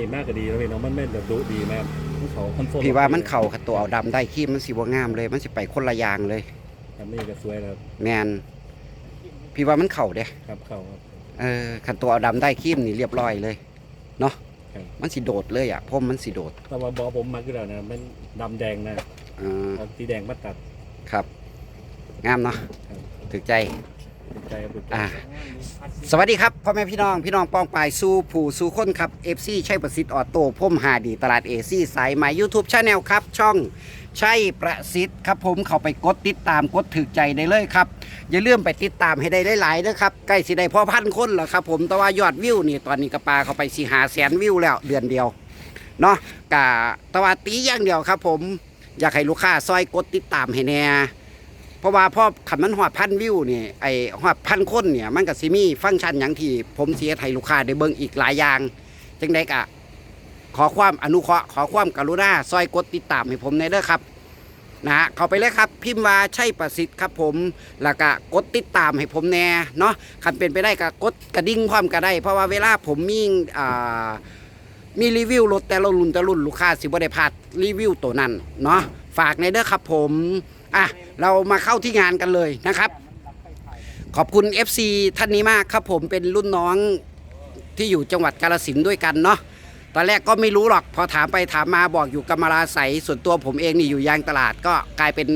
ีมากก็ดีแล้วพี่น้องมันไม่นแบบดุดีมากมันเขาคอนโซลพี่ว่ามันเข่ากับตัวเอาดำได้ขี้มันสิบ่งามเลย มันสิไปคนละอย่างเลยครับนี่ก็สวยแล้วแมนพี่ว่ามันเข่าเด้ครับเข่าครับเออคันตัวเอาดำได้ขี้มนี่เรียบร้อยเลยเนาะมันสิโดดเลยอะพมมันสิโดด แต่ว่าบอผมมักอยู่แล้วนะมันดำแดงนะเอาสีแดงมาตัดครับ งามเนาะถึกใจ อ่าสวัสดีครับพ่อแม่พี่น้องพี่น้องปองปลายสู้ผู้สู้คนครับ FC ใช่ประสิทธิ์ออโต้พ่มหาดีตลาดเอซี่สายใหม่ YouTube Channel ครับ ช่องใช่ประสิทธิ์ครับผมเข้าไปกดติดตามกดถึกใจได้เลยครับ อย่าลืมไปติดตามให้ได้หลายๆนะครับใกล้สิได้พอพันคนแล้วครับผมแต่ว่ายอดวิวนี่ตอนนี้กระปาเข้าไปสี่หาแสนวิวแล้วเดือนเดียวเนาะกะแตว่าตีอย่างเดียวครับ ผมอยากให้ลูกค้าซอยกดติดตามให้แน่ เพราะว่าพอขันมันหอดพันวิวนี่ไอหอดพันคนเนี่ยมันก็สิมีฟังก์ชันอย่างที่ผมเสียไทยลูกค้าได้เบิ่งอีกหลายอย่างจังไดกะขอความอนุเคราะห์ขอความกรุณาซอยกดติดตามให้ผมในเด้อครับนะฮะเข้าไปเลยครับ พิมพ์ว่าใช่ประสิทธิ์ครับผมแล้วก็กดติดตามให้ผมแน่เนาะคันเป็นไปได้ก็กดกระดิ่งพร้อมก็ได้ เพราะว่าเวลาผมมีอ่ามีรีวิวรถแต่ละรุ่นแต่ละรุ่นลูกค้าสิบ่ได้พลาดรีวิวตัวนั้นเนาะฝากในเด้อครับผม อะเรามาเข้าที่งานกันเลยนะครับ ขอบคุณ FC ท่านนี้มากครับผมเป็นรุ่นน้องที่อยู่จังหวัดกาลสินด้วยกันเนาะตอนแรกก็ไม่รู้หรอกพอถามไปถามมาบอกอยู่กำมะลาใสส่วนตัวผมเองนี่อยู่ยางตลาดก็กลายเป็น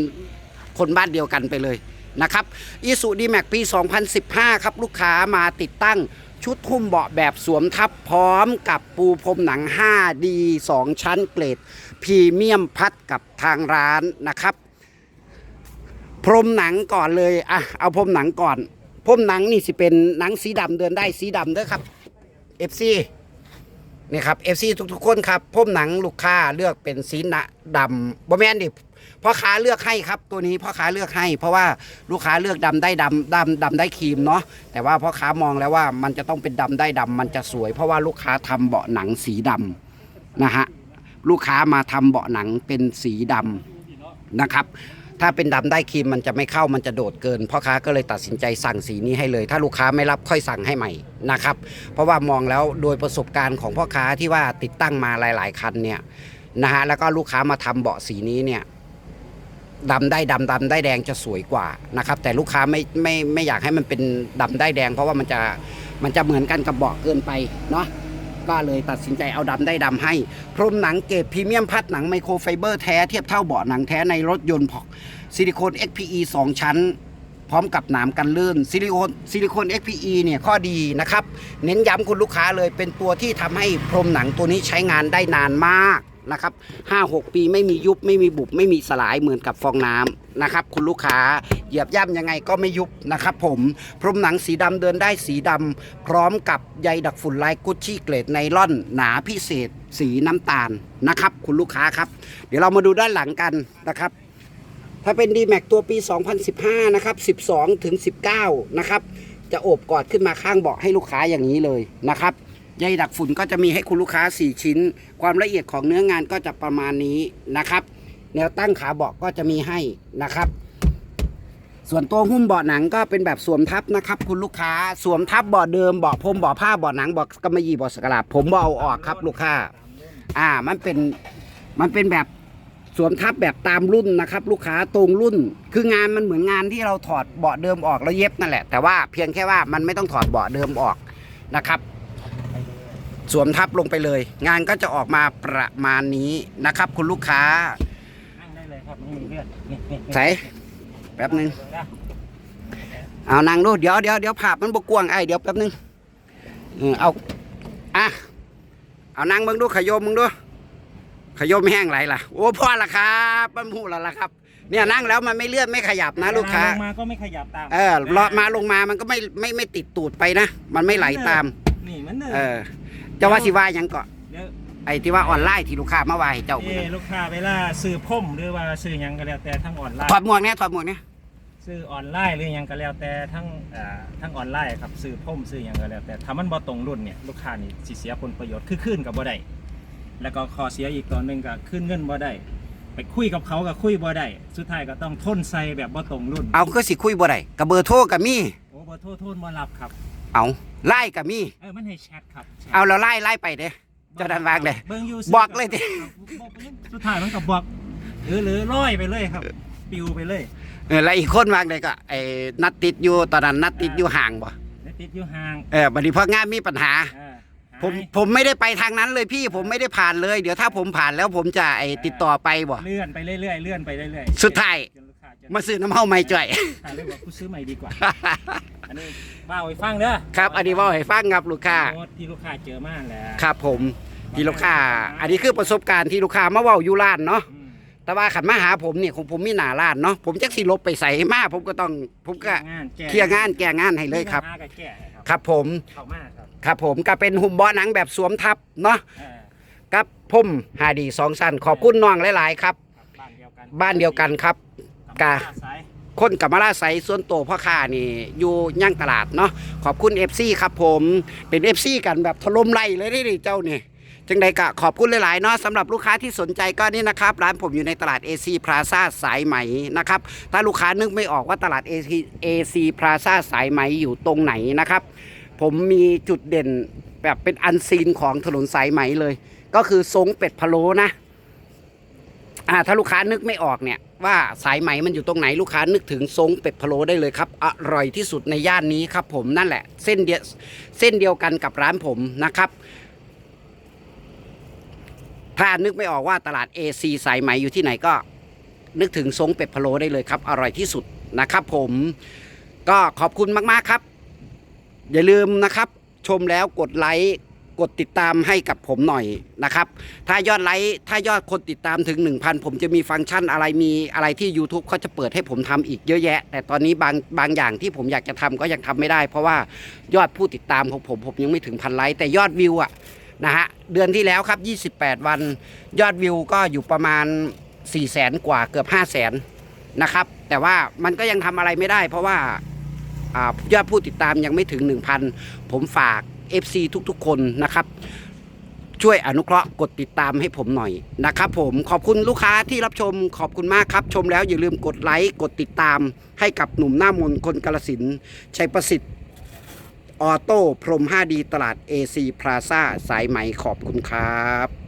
คนบ้านเดียวกันไปเลยนะครับอีสุดีแม็กปี 2015 ครับลูกค้ามาติดตั้งชุดหุ้มเบาะแบบสวมทับพร้อมกับปูพรมหนัง 5D 2 ชั้นเกรดพรีเมียมพัดกับทางร้านนะครับ พรมหนังก่อนเลยอะเอาพรมหนังก่อนพรมหนังนี่สิเป็นหนังสีดำเดินได้สีดำเด้อครับ FC นี่ครับ FC ทุกๆคนครับพรมหนังลูกค้าเลือกเป็นสีหนะดำบ่แม่นดิพ่อค้าเลือกให้ครับตัวนี้พ่อค้าเลือกให้ เพราะว่าลูกค้าเลือกดำได้ดำดำดำได้ครีมเนาะแต่ว่าพ่อค้ามองแล้วว่ามันจะต้องเป็นดำได้ดำมันจะสวย เพราะว่าลูกค้าทำเบาะหนังสีดำนะฮะลูกค้ามาทำเบาะหนังเป็นสีดำนะครับ ถ้าเป็นดำได้ครีมมันจะไม่เข้ามันจะโดดเกินพ่อค้าก็เลยตัดสินใจสั่งสีนี้ให้เลย ถ้าลูกค้าไม่รับค่อยสั่งให้ใหม่นะครับเพราะว่ามองแล้วโดยประสบการณ์ของพ่อค้าที่ว่าติดตั้งมาหลาย ๆ คันเนี่ยนะฮะแล้วก็ลูกค้ามาทำเบาะสีนี้เนี่ยดำได้ดำดำได้แดงจะสวยกว่านะครับแต่ลูกค้าไม่ไม่ไม่อยากให้มันเป็นดำได้แดง เพราะว่ามันจะมันจะเหมือนกันกับเบาะเกินไปเนาะ ก็เลยตัดสินใจเอาดำได้ดำให้ พรมหนังเกรดพรีเมียมพัดหนังไมโครไฟเบอร์แท้เทียบเท่าเบาะหนังแท้ในรถยนต์ซิลิโคน XPE 2 ชั้น พร้อมกับหนามกันลื่นซิลิโคนซิลิโคน XPE เนี่ยข้อดีนะครับ เน้นย้ำคุณลูกค้าเลยเป็นตัวที่ทำให้พรมหนังตัวนี้ใช้งานได้นานมากนะครับ5-6 ปีไม่มียุบไม่มีบุบไม่มีสลายเหมือนกับฟองน้ำนะครับ คุณลูกค้า เหยียบย่ำยังไงก็ไม่ยุบนะครับผม พรมหนังสีดำเดินได้สีดำพร้อมกับใยดักฝุ่นลายกุชชี่เกรดไนล่อน หนาพิเศษ สีน้ำตาลนะครับ คุณลูกค้าครับ เดี๋ยวเรามาดูด้านหลังกันนะครับ ถ้าเป็น d m a x ตัวปี 2015 นะครับ 12 ถึง 19 นะครับ จะโอบกอดขึ้นมาข้างเบาะให้ลูกค้าอย่างนี้เลยนะครับใยดักฝุ่นก็จะมีให้คุณลูกค้า 4 ชิ้น ความละเอียดของเนื้องานก็จะประมาณนี้นะครับ แนวตั้งขาเบาะก็จะมีให้นะครับ ส่วนตัวหุ้มเบาะหนังก็เป็นแบบสวมทับนะครับ คุณลูกค้าสวมทับเบาะเดิมเบาะพรมเบาะผ้าเบาะหนังเบาะกำมะหยี่เบาะสกลาดผมบ่เอาออกครับ ลูกค้า อ่ามันเป็นมันเป็นแบบสวมทับแบบตามรุ่นนะครับ ลูกค้าตรงรุ่น คืองานมันเหมือนงานที่เราถอดเบาะเดิมออกแล้วเย็บนั่นแหละ แต่ว่าเพียงแค่ว่ามันไม่ต้องถอดเบาะเดิมออกนะครับ สวมทับลงไปเลย งานก็จะออกมาประมาณนี้นะครับ คุณลูกค้านั่งได้เลยครับไม่มีเลือดนี่นี่ใส่ แป๊บหนึ่งเอานั่งดูเดี๋ยวเดี๋ยวเดี๋ยวภาพมันบกวางไอ้เดี๋ยวแป๊บหนึงเออเอาอะเอานั่งเบิ่งดูขยมมึงดูขยมแห้งไหลล่ะโอ้พ่อละครับมันพูดแล้วล่ะครับ เนี่ยนั่งแล้วมันไม่เลื่อนไม่ขยับนะลูกค้าลงมาก็ไม่ขยับตามเออเลาะมาลงมามันก็ไม่ไม่ไม่ติดตูดไปนะมันไม่ไหลตามนี่เหมันเดิมเออจะว่าสิว่าหยังเกาะเดี๋ยว ไอ้ที่ว่าออนไลน์ที่ลูกค้ามาว่าให้เจ้าเอ้ลูกค้าเวลาซื้อพ่มหรือว่าซื้อหยังก็แล้วแต่ทั้งออนไลน์ถอดหมวกเนี่ยถอดหมวกเนี่ยซื้อออนไลน์หรือหยังก็แล้วแต่ทั้งอ่าทั้งออนไลน์ครับซื้อพ่มซื้อหยังก็แล้ว แต่ถ้ามันบ่ตรงรุ่นเนี่ยลูกค้านี่สิเสียผลประโยชน์คือขึ้นกับบ่ได้แล้วก็ข้อเสียอีกตัวหนึงก็ขึ้นเงินบ่ได้ไปคุยกับเขาก็คุยบ่ได้สุดท้ายก็ต้องทนใส่แบบบ่ตรงรุ่นเอาก็สิคุยบ่ได้กับเบอร์โทรกับมีโอ้บ่โทษโทษบ่รับครับเอาไล่กับมีเออมันให้แชทครับแชทเอาแล้วไล่ไล่ไปเด้บเจ้าดันวางเลย เบิ่งอยู่บอกเลยดิบอกไปสุดท้ายมันก็บอกหรือหรือร้อยไปเลยครับ ปิวไปเลยเออแล้วอีกคนวางเลยก็ไอ้นัดติดอยู่ตอนนั้นนัดติดอยู่ห่างบ่แล้วติดอยู่ห่างเออบัดนี้พองานมีปัญหาเออหายผมผมไม่ได้ไปทางนั้นเลยพี่ผมไม่ได้ผ่านเลย เดี๋ยวถ้าผมผ่านแล้วผมจะไอ้ติดต่อไปบ่เลื่อนไปเรื่อยๆเลื่อนไปเรื่อยสุดท้ายจนลูกค้าจะ มาซื้อน้ำเฮาไม่จ่อยขายเลยบอกกูซื้อใหม่ดีกว่า อันนี้ว่าไว้ฟังเด้อครับ อันนี้เว่าให้ฟังครับลูกค้า โน้ตที่ลูกค้าเจอมาแหละครับผมที่ลูกค้า อันนี้คือประสบการณ์ที่ลูกค้ามาเว้าอยู่ร้านเนาะ อืมแต่ว่าขันมาหาผมเนี่ยของผมมีหน้าร้านเนาะ ผมจักสิลบไปใส่มาผมก็ต้อง ผมก็งานแก้เคลียร์งานแก้งานให้เลยครับ มีปัญหาก็แก้ครับ ครับผม เข้ามาครับครับผมก็เป็นหุ่มบ่อหนังแบบสวมทับเนาะ เออกับพุ่มหาดีสองสั้นขอบคุณน้องหลาย ๆ ครับ ครับบ้านเดียวกัน บ้านเดียวกันครับ กะคนกับมาลาใสส่วนตัวพ่อค้านี่อยู่ย่างตลาดเนาะขอบคุณ FC ครับผมเป็น FC กันแบบถล่มไล่เลยนี่เจ้านี่จังใดกะขอบคุณหลาย ๆ เนาะสำหรับลูกค้าที่สนใจก็นี่นะครับ ร้านผมอยู่ในตลาด AC Plaza สายไหมนะครับ ถ้าลูกค้านึกไม่ออกว่าตลาด AC AC Plaza สายไหมอยู่ตรงไหนนะครับ ผมมีจุดเด่นแบบเป็นอันซีนของถนนสายไหมเลย ก็คือทรงเป็ดพะโล้นะ อ่าถ้าลูกค้านึกไม่ออกเนี่ยว่าสายไหมมันอยู่ตรงไหนลูกค้านึกถึงทรงเป็ดพะโล้ได้เลยครับ อร่อยที่สุดในย่านนี้ครับผมนั่นแหละเส้นเดียวเส้นเดียวกันกับร้านผมนะครับ ถ้านึกไม่ออกว่าตลาด AC สายไหมอยู่ที่ไหนก็ นึกถึงทรงเป็ดพะโล้ได้เลยครับ อร่อยที่สุดนะครับผมก็ขอบคุณมากๆครับ อย่าลืมนะครับ ชมแล้วกดไลค์ กดติดตามให้กับผมหน่อยนะครับ ถ้ายอดไลค์ถ้ายอดคนติดตามถึง 1,000 ผมจะมีฟังก์ชันอะไรมีอะไรที่ YouTube เขาจะเปิดให้ผมทำอีกเยอะแยะ แต่ตอนนี้บางบางอย่างที่ผมอยากจะทำก็ยังทำไม่ได้ เพราะว่ายอดผู้ติดตามของผมผมยังไม่ถึงพันไลค์แต่ยอดวิวอะนะฮะเดือนที่แล้วครับ 28 วัน ยอดวิวก็อยู่ประมาณ 4 0 0แสนกว่าเกือบ 5 0 0แสนนะครับ แต่ว่ามันก็ยังทำอะไรไม่ได้ เพราะว่าอยอดผู้ติดตามยังไม่ถึง 1,000 ผมฝาก FC ทุกๆ คนนะครับ ช่วยอนุเคราะห์กดติดตามให้ผมหน่อยนะครับ ผมขอบคุณลูกค้าที่รับชมขอบคุณมากครับ ชมแล้วอย่าลืมกดไลค์กดติดตาม ให้กับหนุ่มหน้ามนคนกาลสินชัยประสิทธิ์ออโต้พรหม 5D ตลาด AC Plaza สายไหมขอบคุณครับ